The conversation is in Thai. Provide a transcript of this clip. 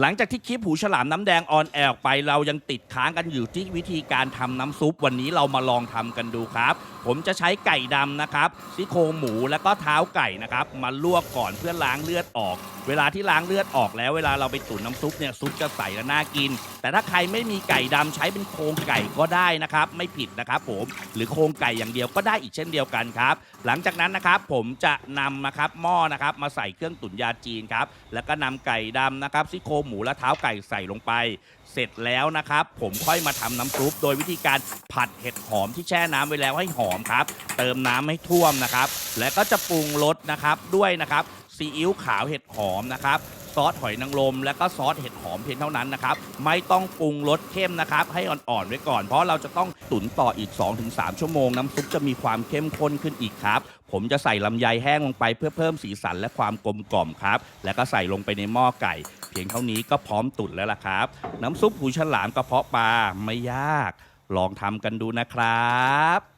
หลังจากที่คลิปหูฉลามน้ำแดงออนแอร์ออกไปเรายังติดค้างกันอยู่ที่วิธีการทำน้ำซุป วันนี้เรามาลองทำกันดูครับ ผมจะใช้ไก่ดำนะครับซี่โครงหมูแล้วก็เท้าไก่นะครับมาลวกก่อนเพื่อล้างเลือดออก เวลาที่ล้างเลือดออกแล้ว เวลาเราไปตุ๋นน้ำซุปเนี่ยซุปจะใสและน่ากิน แต่ถ้าใครไม่มีไก่ดำใช้เป็นโครงไก่ก็ได้นะครับไม่ผิดนะครับผมหรือโครงไก่อย่างเดียวก็ได้อีกเช่นเดียวกันครับ หลังจากนั้นนะครับผมจะนำนะครับหม้อนะครับมาใส่เครื่องตุ๋นยาจีนครับแล้วก็นำไก่ดำนะครับซี่โครงหมูและเท้าไก่ใส่ลงไป เสร็จแล้วนะครับผมค่อยมาทำน้ำซุปโดยวิธีการผัดเห็ดหอมที่แช่น้ำไว้แล้วให้หอมครับ เติมน้ำให้ท่วมนะครับ แล้วก็จะปรุงรสนะครับด้วยนะครับซีอิ๊วขาวเห็ดหอมนะครับซอสหอยนางรมและก็ซอสเห็ดหอมเพียงเท่านั้นนะครับ ไม่ต้องปรุงรสเข้มนะครับ ให้อ่อนๆไว้ก่อน เพราะเราจะต้องตุ๋นต่ออีก 2-3 ชั่วโมง น้ำซุปจะมีความเข้มข้นขึ้นอีกครับ ผมจะใส่ลำไยแห้งลงไปเพื่อเพิ่มสีสันและความกลมกล่อมครับ แล้วก็ใส่ลงไปในหม้อไก่ เพียงเท่านี้ก็พร้อมตุ๋นแล้วล่ะครับ น้ำซุปหูฉลามกระเพาะปลาไม่ยาก ลองทำกันดูนะครับ